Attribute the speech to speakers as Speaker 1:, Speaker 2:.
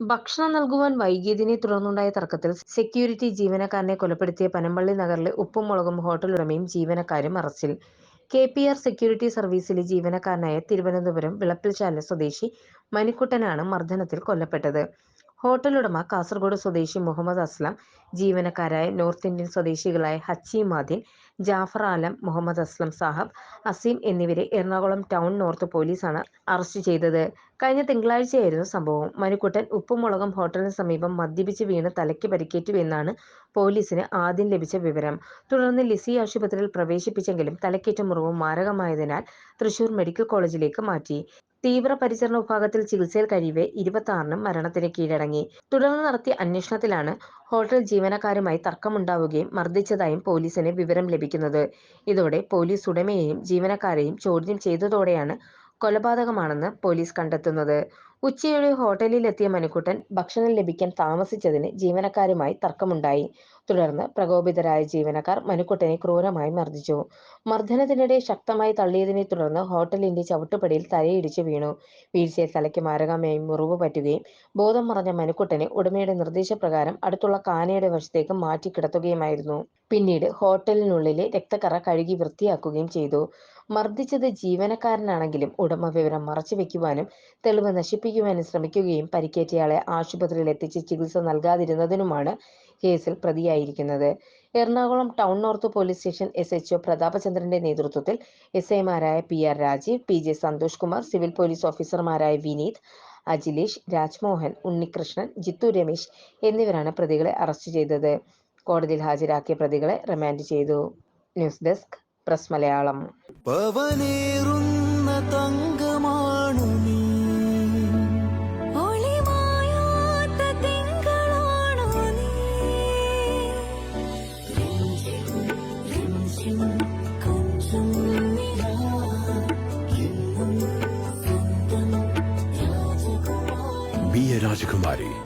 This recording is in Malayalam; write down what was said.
Speaker 1: ഭക്ഷണം നൽകുവാൻ വൈകിയതിനെ തുടർന്നുണ്ടായ തർക്കത്തിൽ സെക്യൂരിറ്റി ജീവനക്കാരനെ കൊലപ്പെടുത്തിയ പനമ്പള്ളി നഗറിലെ ഉപ്പും മുളകും ഹോട്ടലുടമയും ജീവനക്കാരും അറസ്റ്റിൽ. കെ. പി. ആർ സെക്യൂരിറ്റി സർവീസിലെ ജീവനക്കാരനായ തിരുവനന്തപുരം വിളപ്പിൽശാല സ്വദേശി മണിക്കുട്ടനാണ് മർദ്ദനത്തിൽ കൊല്ലപ്പെട്ടത്. ഹോട്ടലുടമ കാസർഗോഡ് സ്വദേശി മുഹമ്മദ് അസ്ലം, ജീവനക്കാരായ നോർത്ത് ഇന്ത്യൻ സ്വദേശികളായ ഹച്ചി മാദിൻ, ജാഫർ ആലം, മുഹമ്മദ് അസ്ലം സാഹബ്, അസീം എന്നിവരെ എറണാകുളം ടൗൺ നോർത്ത് പോലീസാണ് അറസ്റ്റ് ചെയ്തത്. കഴിഞ്ഞ തിങ്കളാഴ്ചയായിരുന്നു സംഭവം. മനുക്കുട്ടൻ ഉപ്പുമുളകം ഹോട്ടലിന് സമീപം മദ്യപിച്ച് വീണ് തലയ്ക്ക് പരിക്കേറ്റു എന്നാണ് പോലീസിന് ആദ്യം ലഭിച്ച വിവരം. തുടർന്ന് ലിസി ആശുപത്രിയിൽ പ്രവേശിപ്പിച്ചെങ്കിലും തലക്കേറ്റ മുറിവ് മാരകമായതിനാൽ തൃശൂർ മെഡിക്കൽ കോളേജിലേക്ക് മാറ്റി. തീവ്രപരിചരണ വിഭാഗത്തിൽ ചികിത്സയിൽ കഴിയവെ ആറിനും മരണത്തിന് കീഴടങ്ങി. തുടർന്ന് നടത്തിയ അന്വേഷണത്തിലാണ് ഹോട്ടൽ ജീവനക്കാരുമായി തർക്കമുണ്ടാവുകയും മർദ്ദിച്ചതായും പോലീസിന് വിവരം ലഭിക്കുന്നത്. ഇതോടെ പോലീസ് ഉടമയെയും ജീവനക്കാരെയും ചോദ്യം ചെയ്തതോടെയാണ് കൊലപാതകമാണെന്ന് പോലീസ് കണ്ടെത്തുന്നത്. ഉച്ചയോടെ ഹോട്ടലിലെത്തിയ മനുക്കുട്ടൻ ഭക്ഷണം ലഭിക്കാൻ താമസിച്ചതിന് ജീവനക്കാരുമായി തർക്കമുണ്ടായി. തുടർന്ന് പ്രകോപിതരായ ജീവനക്കാർ മനുക്കുട്ടനെ ക്രൂരമായി മർദ്ദിച്ചു. മർദ്ദനത്തിനിടെ ശക്തമായി തള്ളിയതിനെ തുടർന്ന് ഹോട്ടലിന്റെ ചവിട്ടുപടിയിൽ തലയിടിച്ച് വീണു. വീഴ്ചയിൽ തലയ്ക്ക് മാരകമായി മുറിവ് പറ്റുകയും ബോധം മറഞ്ഞ മനുക്കുട്ടനെ ഉടമയുടെ നിർദ്ദേശപ്രകാരം അടുത്തുള്ള കാനയുടെ വശത്തേക്ക് മാറ്റി കിടത്തുകയുമായിരുന്നു. പിന്നീട് ഹോട്ടലിനുള്ളിലെ രക്തക്കറ കഴുകി വൃത്തിയാക്കുകയും ചെയ്തു. മർദ്ദിച്ചത് ജീവനക്കാരനാണെങ്കിലും ഉടമ വിവരം മറച്ചുവെക്കുവാനും തെളിവ് നശിപ്പിക്കുവാനും ശ്രമിക്കുകയും പരിക്കേറ്റയാളെ ആശുപത്രിയിൽ എത്തിച്ച് ചികിത്സ നൽകാതിരുന്നതിനുമാണ് കേസിൽ പ്രതിയായിരിക്കുന്നത്. Ernakulam town north police station S HO പ്രതാപചന്ദ്രന്റെ നേതൃത്വത്തിൽ എസ് ഐമാരായ P. R. Rajeev, P. J. Santhosh Kumar, civil police ഓഫീസർമാരായ വിനീത്, അജിലേഷ്, രാജ്മോഹൻ, ഉണ്ണികൃഷ്ണൻ, ജിത്തു രമേശ് എന്നിവരാണ് പ്രതികളെ അറസ്റ്റ് ചെയ്തത്. കോടതിയിൽ ഹാജരാക്കിയ പ്രതികളെ റിമാൻഡ് ചെയ്തു. News desk press Malayalam.
Speaker 2: പവനേറുന്ന തങ്കമാണു നീ.
Speaker 3: രാജകുമാരി